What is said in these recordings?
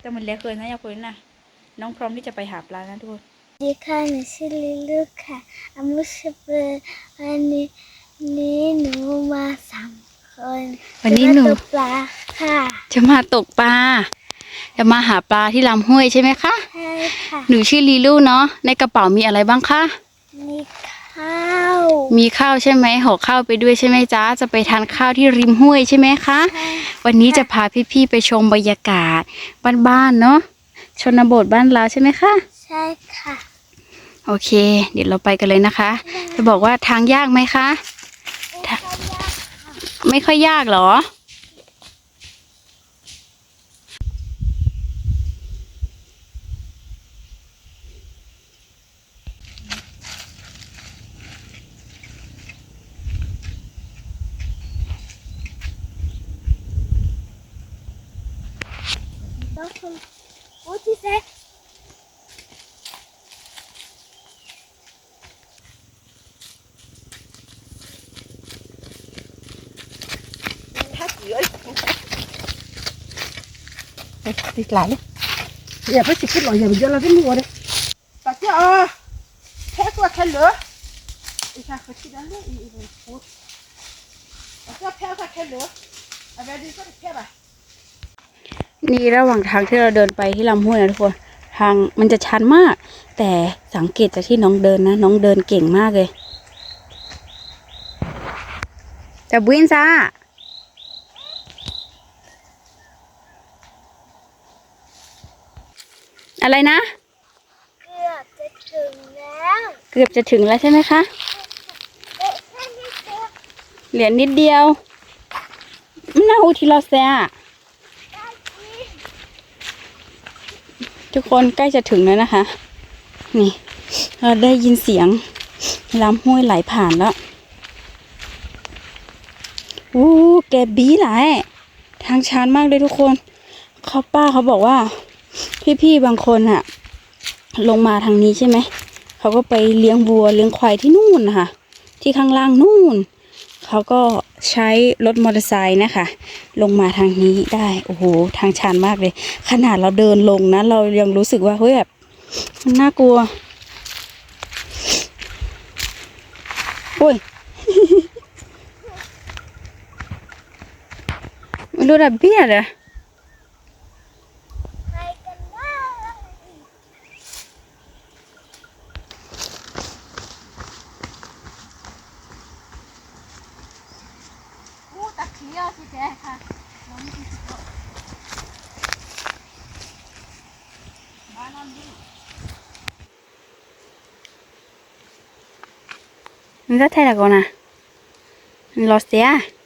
แต่มันเล็กเกินนะอย่าคุยนะน้องพร้อมที่จะไปหาปลานะทุกคนดีค่ะหนูชื่อลิลูค่ะอามุชเปอร์วันนี้นี้หนูมาสามคนวันนี้หนูจะมาตกปลาค่ะ จะมาตกปลาจะมาหาปลาที่ลำห้วยใช่ไหมคะใช่ค่ะหนูชื่อลีลูเนาะในกระเป๋ามีอะไรบ้างคะมี ข้าว มีข้าวใช่ไหมห่อข้าวไปด้วยใช่ไหมจ๊ะ จะไปทานข้าวที่ริมห้วยใช่ไหมคะใช่วันนี้จะพาพี่ๆไปชมบรรยากาศบ้านๆเนาะ ชนบทบ้านเราใช่ไหมคะ ใช่ค่ะ โอเค เดี๋ยวเราไปกันเลยนะคะ จะบอกว่าทางยากไหมคะ ไม่ค่อยยากเหรอ What is that? đi lại đi giờ phải chụp cái loại giờ mình cho là cái mùa đi bà chứ ờ thế qua cái lửa đi ra khỏi cái đó nữa đi đi bà chứ theo qua cái lửa à về đi có được theo bà นี่ระหว่างทางที่เราเดินไปที่ลำห้วยนะทุกคนทางมันจะชันมาก แต่สังเกตจากที่น้องเดินนะ น้องเดินเก่งมากเลยจะบุญซ่าอะไรนะ เกือบจะถึงแล้ว เกือบจะถึงแล้วใช่ไหมคะเอ๊ะแค่นี้เกือบเหรียญนิดเดียวน่าอุทิลอเซีย ได้กิน ทุกคนใกล้จะถึงแล้วนะคะ นี่เราได้ยินเสียงลำห้วยไหลผ่านแล้วอู้แกบีหลายทางชันมากเลยทุกคนเขาป้าเขาบอกว่า พี่ๆบางคนอะลงมาทางนี้ใช่ไหมเขาก็ไปเลี้ยงวัวเลี้ยงควายที่นู่นนะคะที่ข้างล่างนู่น เขาก็ใช้รถมอเตอร์ไซค์นะคะ ลงมาทางนี้ได้ โอ้โห ทางชันมากเลย ขนาดเราเดินลงนะ เรายังรู้สึกว่าเฮ้ยแบบมันน่ากลัว โอ้ยไม่รู้ระเบียดอะ ไปกันได้ อู้ตะเคียนสิแกค่ะน้องที่สุด บ้านน้ำดิมัน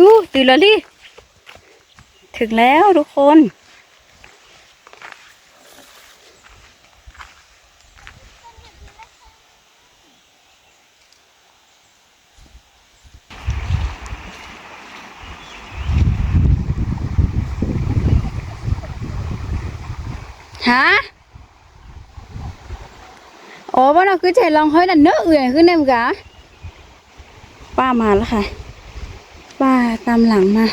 อู้ตื่นแล้วดิถึงแล้วทุกคน ฮะ โอ้บ้านเราคือใจลองเฮ้ยนั่นเนื้อเอื่อยขึ้นเนี่ยมั้งกะป้ามาแล้วค่ะ ตามหลังมา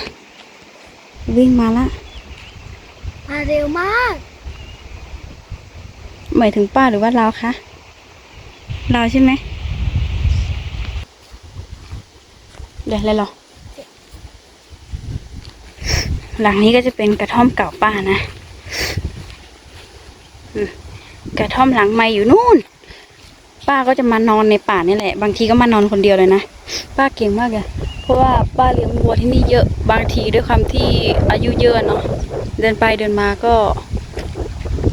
วิ่งมาละมาเร็วมาก หมายถึงป้าหรือว่าเราคะ เราใช่ไหม เดี๋ยวอะไรหรอ หลังนี้ก็จะเป็นกระท่อมเก่าป้านะอืมกระท่อมหลังใหม่อยู่นู่น ป้าก็จะมานอนในป่านี่แหละ บางทีก็มานอนคนเดียวเลยนะ ป้าเก่งมากเลย เพราะว่าป้าเลี้ยงวัวที่นี่เยอะบางทีด้วยความที่อายุเยอะเนาะเดินไปเดินมาก็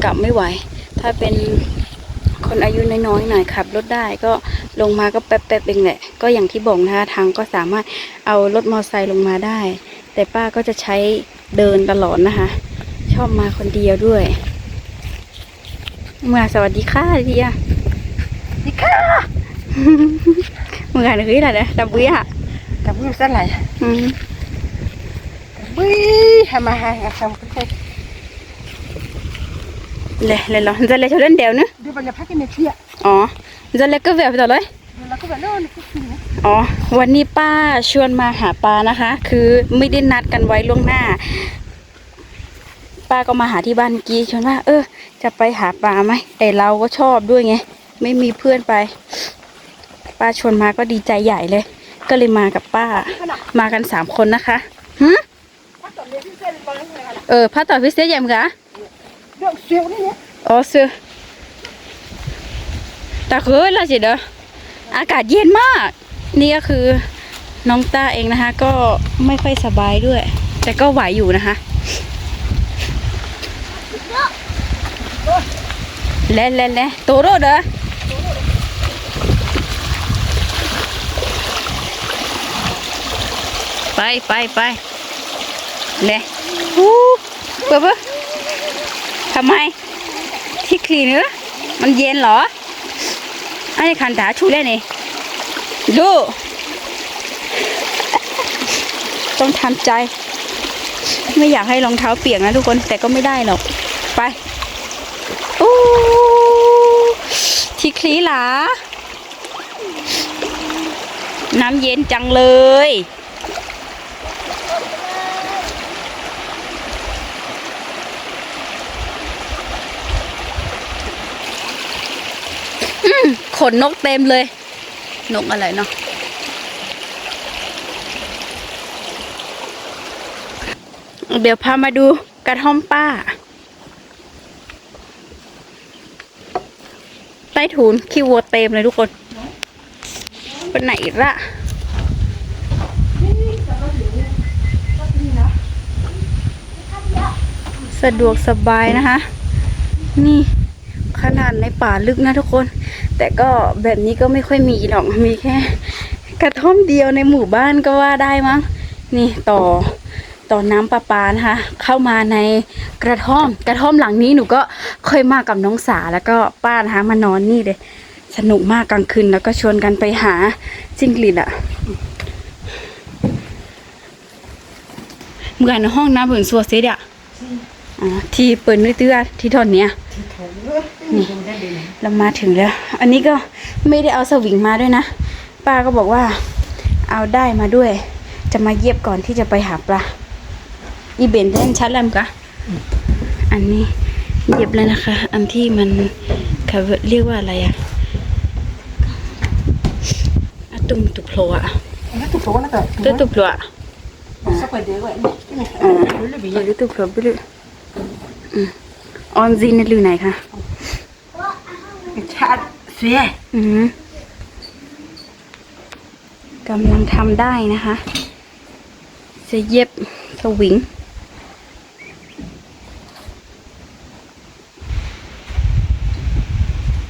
กลับไม่ไหว ถ้าเป็นคนอายุน้อยๆหน่อยขับรถได้ก็ลงมาก็แป๊บๆเองแหละ ก็อย่างที่บอกนะคะทางก็สามารถเอารถมอเตอร์ไซค์ลงมาได้ แต่ป้าก็จะใช้เดินตลอดนะคะ ชอบมาคนเดียวด้วยเมื่อสวัสดีค่ะเดีย đi cá เมื่อไหร่อะไรนะดับเบี้ ย cảm ơn rất lại อืม bui hà mà hà hà xong cái này เลยเลยเหรอจะเลยชาวเล่นเดียวเนอะ đưa vào nhà phát cái này kia อ๋อจะเลยก็แววไปต่อเลย rồi là có vẻ nó nó cái gì nữa อ๋อ วันนี้ป้าชวนมาหาปลานะคะ คือไม่ได้นัดกันไว้ล่วงหน้า ป้าก็มาหาที่บ้านเมื่อกี้ชวนว่า เออ จะไปหาปลาไหมแต่เราก็ชอบด้วยไง ไม่มีเพื่อนไป ป้าชวนมาก็ดีใจใหญ่เลย ก็เลยมากับป้า มากันสามคนนะคะหืม phát tỏ lên cái xe vào cái này là เออผ้าต่อพิเศษยังกะ được siêu đấy nhé อ๋อเสือตาเคยละสิเด้ออากาศเย็นมาก นี่ก็คือน้องต้าเองนะคะ ก็ไม่ค่อยสบายด้วย แต่ก็ไหวอยู่นะคะเล่นเล่นเล่นโตโรเด้อ ไปไปไปเล่ฮู้เปิดเปิดทำไม ที่คลีนเนอะมันเย็นเหรอไอ้คันตาชูเล่นนี่ดูต้องทำใจ ไม่อยากให้รองเท้าเปียกนะทุกคนแต่ก็ไม่ได้หรอก ไปอู้ที่คลีหลาน้ำเย็นจังเลย ขนนกเต็มเลย นกอะไรเนาะเดี๋ยวพามาดูกระท่อมป้า ใต้ถุนขี้วัวเต็มเลยทุกคนเป็นไหนอีกละสะดวกสบายนะคะ นี่ ขนาดในป่าลึกนะทุกคน แต่ก็แบบนี้ก็ไม่ค่อยมีหรอกมีแค่ กระท่อมเดียวในหมู่บ้านก็ว่าได้มั้งนี่ต่อต่อน้ำประปานะคะเข้ามาในกระท่อม กระท่อมหลังนี้หนูก็เคยมากับน้องสาแล้วก็ป้านะคะมานอนนี่เลยสนุกมากกลางคืนแล้วก็ชวนกันไปหาจิ้งหรีดอะเหมือนห้องน้ำเหมือนสัวเซดอะที่เปิดนื้อเตื้อที่ท่อนเนี้ย นี่เรามาถึงแล้ว อันนี้ก็ไม่ได้เอาสวิงมาด้วยนะ ป้าก็บอกว่า เอาได้มาด้วย จะมาเย็บก่อนที่จะไปหาปลาอีเบนเล่นชัดแล้วมั้งกะอันนี้เย็บแล้วนะคะ อันที่มันเขาเรียกว่าอะไรอะอะตุ่มตุโพลอะ nó tụt số nó tụt ตัวตุโพลอะอ๋อรือตุโพลไปเลยออนซีนหรือไหนคะ chat xe อืมกำลังทำได้นะคะ จะเย็บสวิง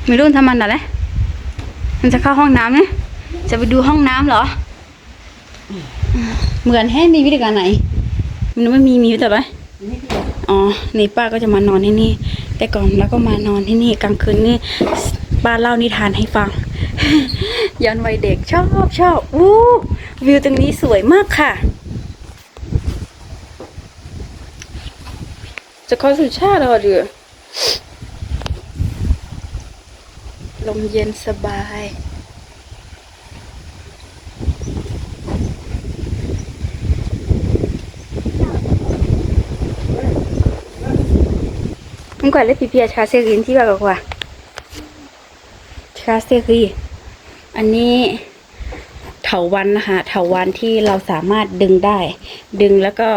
ไม่รู้ทำมันอะไรมันจะเข้าห้องน้ำนะจะไปดูห้องน้ำเหรอ เหมือนแห้ในวิธีการไหน มันไม่มีมีแต่ไรอ๋อนี่ป้าก็จะมานอนที่นี่ แต่ก่อนแล้วก็มานอนที่นี่กลางคืนนี่ ป้าเล่านิทานให้ฟัง ย้อนวัยเด็กชอบชอบอู้วิวตรงนี้สวยมากค่ะ จะข้าสู่ชาติแล้วเดือลมเย็นสบายมันก่อนเลยพี่เพี ยชาเซอรี่อันนี้เถาวันนะคะเถาวันที่เราสามารถดึงได้ ดึงแล้วก็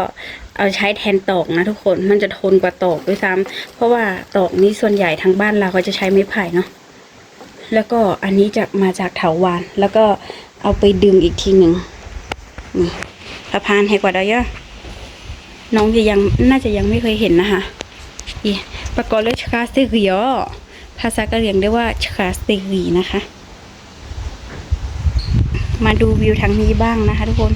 เอาใช้แทนตอกนะทุกคนมันจะทนกว่าตอกด้วยซ้ำเพราะว่าตอกนี้ส่วนใหญ่ทางบ้านเราก็จะใช้ไม้ไผ่เนาะแล้วก็อันนี้จะมาจากเถาวานแล้วก็เอาไปดึงอีกทีหนึ่งนี่สะพานแหกกว่าดอยะน้องจะยังน่าจะยังไม่เคยเห็นนะคะอีประกอบด้วยชคาสติริยอ ภาษากะเหรี่ยงเรียกว่าชคาสติรีนะคะ มาดูวิวทางนี้บ้างนะคะทุกคน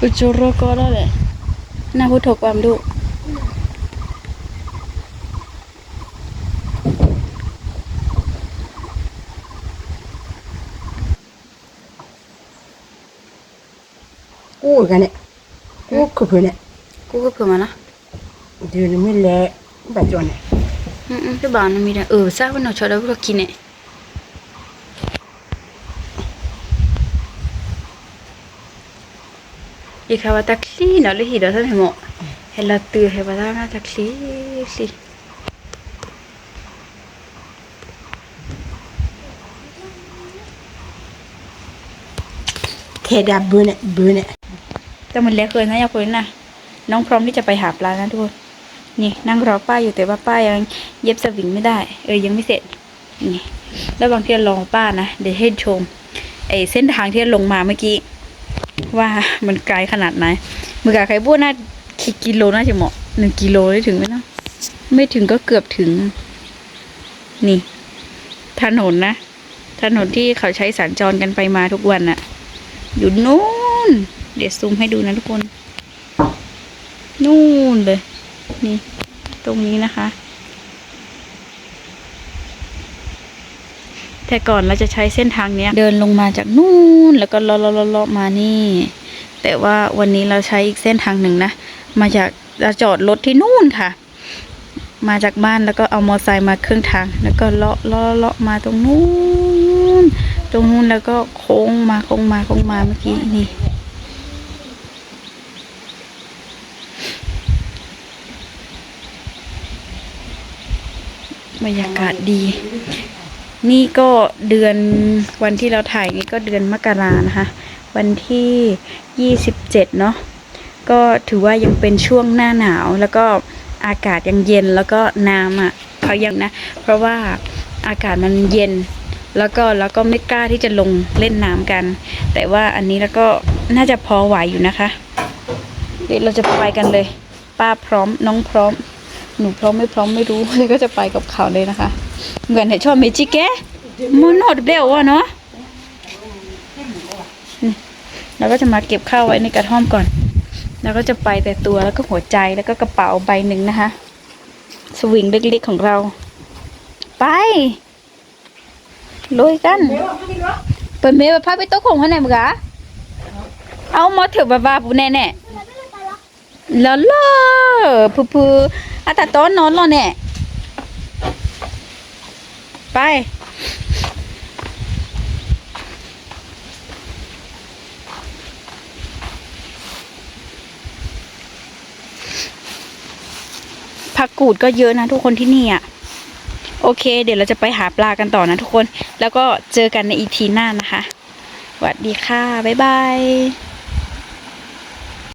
อุจโรก็ได้เลยน่าพูดถกความดู กู้กันเนี่ยกู้คือเพื่อนเนี่ย กูก็เผื่อมานะ เดี๋ยวนี้ไม่แลแบบจวนเนี่ย อืมอืมพี่บานมีนะเออทราบว่าหนูชอ บแล้วเนี่ยอีกคำว่าตักซี่เนะยหิดเราท่านเหมาะเห็นเราตื่นเห็นว่าท่านตักซี่สิแค่ดับเบื่อเนี่ยเบื่อเนี่ยแล็กเกินนะอย่าคุยนะน้องพร้อมที่จะไปหาปลานะทุกคนนี่นั่งรอป้าอยู่แต่ว่าป้ายังเย็บสวิงไม่ได้ เออยังไม่เสร็จนี่แล้วบางทีเรารอป้านะเดี๋ยวให้ชมไอเส้นทางที่ลงมาเมื่อกี้ว่ามันไกลขนาดไหนมือกี้ใครพูดน่ากี่กิโลน่าจะเหมาะหนึ่งกิโลได้ถึงไหมนะไม่ถึงก็เกือบถึง นี่ถนนนะถนนที่เขาใช้สัญจรกันไปมาทุกวันน่ะ อยู่นู่น เดี๋ยวซูมให้ดูนะทุกคน นู่นเลย นี่ ตรงนี้นะคะ แต่ก่อนเราจะใช้เส้นทางเนี้ย เดินลงมาจากนู่นแล้วก็เลาะเลาะเลาะเลาะมานี่ แต่ว่าวันนี้เราใช้อีกเส้นทางหนึ่งนะ มาจากเราจอดรถที่นู่นค่ะ มาจากบ้านแล้วก็เอามอไซค์มาครึ่งทาง แล้วก็เลาะเลาะเลาะมาตรงนู้น ตรงนู้นแล้วก็โค้งมาโค้งมาโค้งมาเมื่อกี้นี่ บรรยากาศดี นี่ก็เดือนวันที่เราถ่ายนี่ก็เดือนมกรานะคะ วันที่ยี่สิบเจ็ดเนาะก็ถือว่ายังเป็นช่วงหน้าหนาวแล้วก็อากาศยังเย็นแล้วก็น้ำอะเขายังนะ เพราะว่าอากาศมันเย็น แล้วก็แล้วก็ไม่กล้าที่จะลงเล่นน้ำกัน แต่ว่าอันนี้แล้วก็น่าจะพอไหวอยู่นะคะ เดี๋ยวเราจะไปกันเลย ป้าพร้อมน้องพร้อม หนูพร้อมไม่พร้อมไม่รู้เลยก็จะไปกับเขาเลยนะคะเหมือนเห็นชอบเมจิแกมันหดเร็วอะเนาะเราก็จะมาเก็บข้าวไว้ในกระท่อมก่อน แล้วก็จะไปแต่ตัวแล้วก็หัวใจแล้วก็กระเป๋าใบหนึ่งนะคะ สวิงเล็กๆของเรา ไปลุยกันเปิดเมย์ไปพาไปโต๊ะของเขาไหนมึงกะเอามาเถอะบ้าๆปูแน่ๆแล้วล่ะพูพู อาตาต้อนนอนรอเนี่ยไปผักกูดก็เยอะนะทุกคนที่นี่อะโอเค เดี๋ยวเราจะไปหาปลากันต่อนะทุกคน แล้วก็เจอกันในอีพีหน้านะคะสวัสดีค่ะ บ๊ายบาย